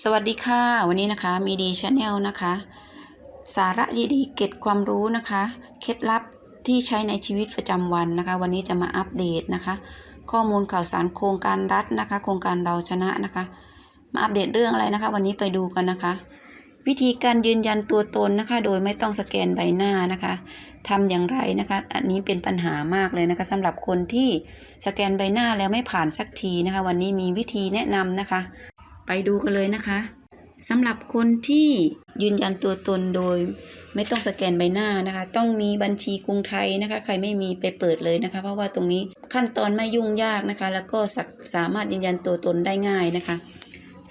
สวัสดีค่ะ วันนี้นะคะมีดีชาแนลนะคะ สาระดีๆ เก็ดความรู้นะคะ เคล็ดลับที่ใช้ในชีวิตประจำวันนะคะ วันนี้จะมาอัปเดตนะคะ ข้อมูลข่าวสารโครงการรัฐนะคะ โครงการเราชนะนะคะ มาอัปเดตเรื่องอะไรนะคะ วันนี้ไปดูกันนะคะ วิธีการยืนยันตัวตนนะคะ โดยไม่ต้องสแกนใบหน้านะคะทำอย่างไรนะคะ อันนี้เป็นปัญหามากเลยนะคะสำหรับคนที่สแกนใบหน้าแล้วไม่ผ่านสักทีนะคะ วันนี้มีวิธีแนะนำนะคะ ดูกันเลยนะคะสำหรับคนที่ยืนยันตัวตนโดย ไม่ต้องสแกนใบหน้านะคะ ต้องมีบัญชีกรุงไทยนะคะ ใครไม่มีไปเปิดเลยนะคะ เพราะว่าตรงนี้ขั้นตอนไม่ยุ่งยากนะคะ แล้วก็สาสามารถยืนยันตัวตนได้ง่ายนะคะ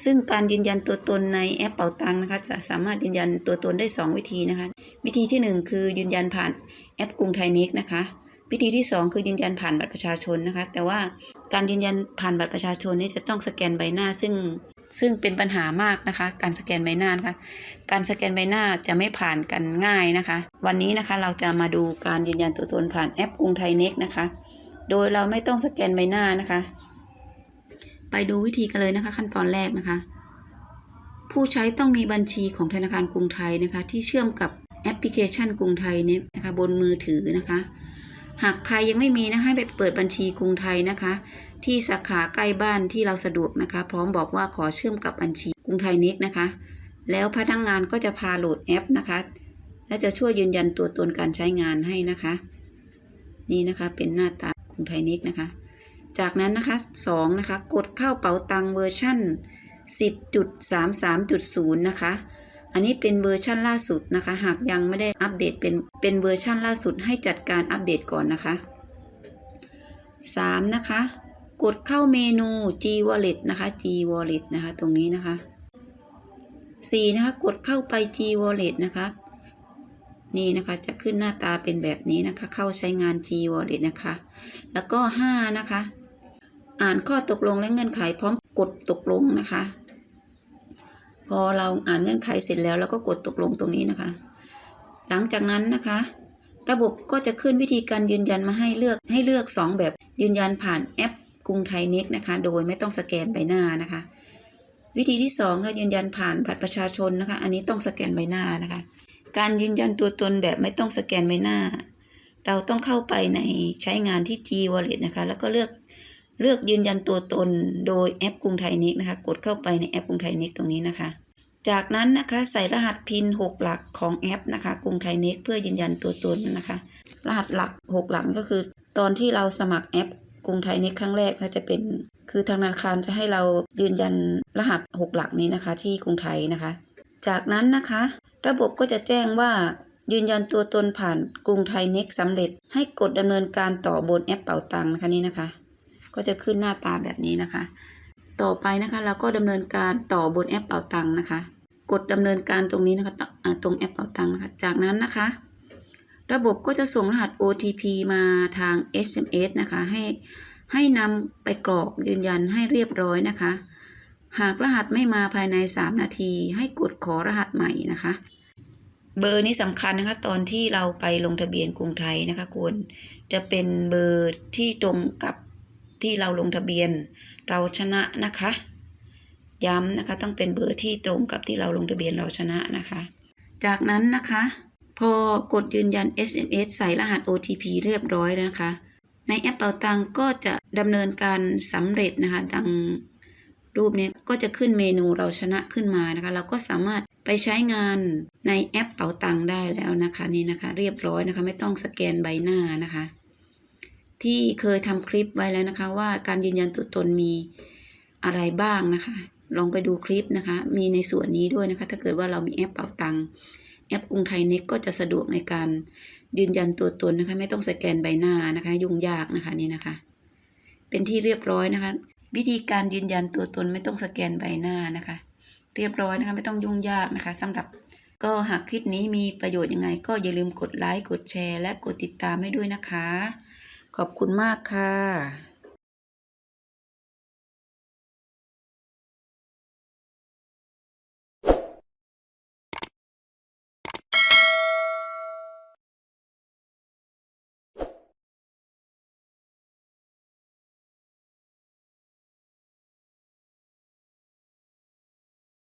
ซึ่งการยืนยันตัวตนในแอปเป๋าตังค์นะคะ จะสามารถยืนยันตัวตนได้ 2 วิธีนะคะ วิธีที่ 1 คือยืนยันผ่านแอปกรุงไทยเน็กนะคะวิธีที่ 2 คือยืนยันผ่านบัตรประชาชนนะคะ แต่ว่าการยืนยันผ่านบัตรประชาชนนี่จะต้องสแกนใบหน้า ซึ่ง ซึ่งเป็นปัญหามากนะคะ การสแกนใบหน้านะคะ การสแกนใบหน้าจะไม่ผ่านกันง่ายนะคะ วันนี้นะคะเราจะมาดูการยืนยันตัวตนผ่านแอปกรุงไทยเน็กนะคะ โดยเราไม่ต้องสแกนใบหน้านะคะ ไปดูวิธีกันเลยนะคะ ขั้นตอนแรกนะคะ ผู้ใช้ต้องมีบัญชีของธนาคารกรุงไทยนะคะ ที่เชื่อมกับแอปพลิเคชันกรุงไทยเนี้นะคะ บนมือถือนะคะ หากใครยังไม่มีนะให้ไปเปิดบัญชีกรุงไทยนะคะ ที่สาขาใกล้บ้านที่เราสะดวกนะคะ พร้อมบอกว่าขอเชื่อมกับบัญชีกรุงไทยเน็กนะคะ แล้วพนักงงานก็จะพาโหลดแอปนะคะ และจะช่วยยืนยันตัวตนการใช้งานให้นะคะ นี่นะคะเป็นหน้าตากรุงไทยเน็กนะคะ จากนั้นนะคะ2นะคะกดเข้าเป๋าตังเวอร์ชั่น 10.33.0 นะคะ อันนี้เป็นเวอร์ชั่นล่าสุดนะคะ หากยังไม่ได้อัปเดตเป็นเป็นเวอร์ชั่นล่าสุดให้จัดการอัปเดตก่อนนะคะ 3 นะคะ กดเข้าเมนู G Wallet นะคะ G Wallet นะคะตรงนี้นะคะ 4 นะคะ กดเข้าไป G Wallet นะคะนี่นะคะจะขึ้นหน้าตาเป็นแบบนี้นะคะ เข้าใช้งาน G Wallet นะคะ แล้วก็ 5 นะคะ อ่านข้อตกลงและเงื่อนไขพร้อมกดตกลงนะคะ พอเราอ่านเงื่อนไขเสร็จแล้วเราก็กดตกลงตรงนี้นะคะ หลังจากนั้นนะคะ ระบบก็จะขึ้นวิธีการยืนยันมาให้เลือกให้เลือก 2 แบบยืนยันผ่านแอปกรุงไทยเน็กนะคะ โดยไม่ต้องสแกนใบหน้านะคะ วิธีที่2ก็ยืนยันผ่านบัตรประชาชนนะคะ อันนี้ต้องสแกนใบหน้านะคะ การยืนยันตัวตนแบบไม่ต้องสแกนใบหน้า เราต้องเข้าไปในใช้งานที่ G Wallet นะคะ แล้วก็เลือก เลือกยืนยันตัวตนโดยแอปกรุงไทยเน็กนะคะ กดเข้าไปในแอปกรุงไทยเน็กตรงนี้นะคะ จากนั้นนะคะใส่รหัสพิน 6 หลักของแอปนะคะกรุงไทยเน็กเพื่อยืนยันตัวตนนะคะ รหัสหลัก 6 หลักก็คือ ตอนที่เราสมัครแอปกรุงไทยเน็กครั้งแรกก็จะเป็น คือทางธนาคารจะให้เรายืนยันรหัส 6 หลักนี้นะคะ ที่กรุงไทยนะคะ จากนั้นนะคะ ระบบก็จะแจ้งว่ายืนยันตัวตนผ่านกรุงไทยเน็กสำเร็จ ให้กดดำเนินการต่อบนแอปเป๋าตังค์นะคะนี่นะคะ ก็จะขึ้นหน้าตาแบบนี้นะคะ ต่อไปนะคะเราก็ดำเนินการต่อบนแอปเป๋าตังนะคะ กดดำเนินการตรงนี้นะคะตรงแอปเป๋าตังค์นะคะ จากนั้นนะคะ ระบบก็จะส่งรหัส OTP มาทาง SMS นะคะ ให้ให้นำไปกรอกยืนยันให้เรียบร้อยนะคะ หากรหัสไม่มาภายใน 3 นาที ให้กดขอรหัสใหม่นะคะ เบอร์นี้สำคัญนะคะ ตอนที่เราไปลงทะเบียนกรุงไทยนะคะควรจะเป็นเบอร์ที่ตรงกับ ที่เราลงทะเบียน เราชนะนะคะ ย้ำนะคะต้องเป็นเบอร์ที่ตรงกับที่เราลงทะเบียนเราชนะนะคะ จากนั้นนะคะ พอกดยืนยัน SMS ใส่รหัส OTP เรียบร้อยนะคะ ในแอปเป๋าตังก็จะดำเนินการสำเร็จนะคะ ดังรูปนี้ก็จะขึ้นเมนูเราชนะขึ้นมานะคะ เราก็สามารถไปใช้งานในแอปเป๋าตังได้แล้วนะคะนี่นะคะ เรียบร้อยนะคะ ไม่ต้องสแกนใบหน้านะคะ ที่เคยทำคลิปไว้แล้วนะคะ ว่าการยืนยันตัวตนมีอะไรบ้างนะคะ ลองไปดูคลิปนะคะ มีในส่วนนี้ด้วยนะคะ ถ้าเกิดว่าเรามีแอปเป๋าตังแอปกรุงไทยเน็กก็จะสะดวกในการยืนยันตัวตนนะคะ ไม่ต้องสแกนใบหน้านะคะ ยุ่งยากนะคะนี่นะคะ เป็นที่เรียบร้อยนะคะ วิธีการยืนยันตัวตนไม่ต้องสแกนใบหน้านะคะ เรียบร้อยนะคะ ไม่ต้องยุ่งยากนะคะสำหรับก็หากคลิปนี้มีประโยชน์ยังไง ก็อย่าลืมกดไลค์กดแชร์ และกดติดตามให้ด้วยนะคะ ขอบคุณมากค่ะ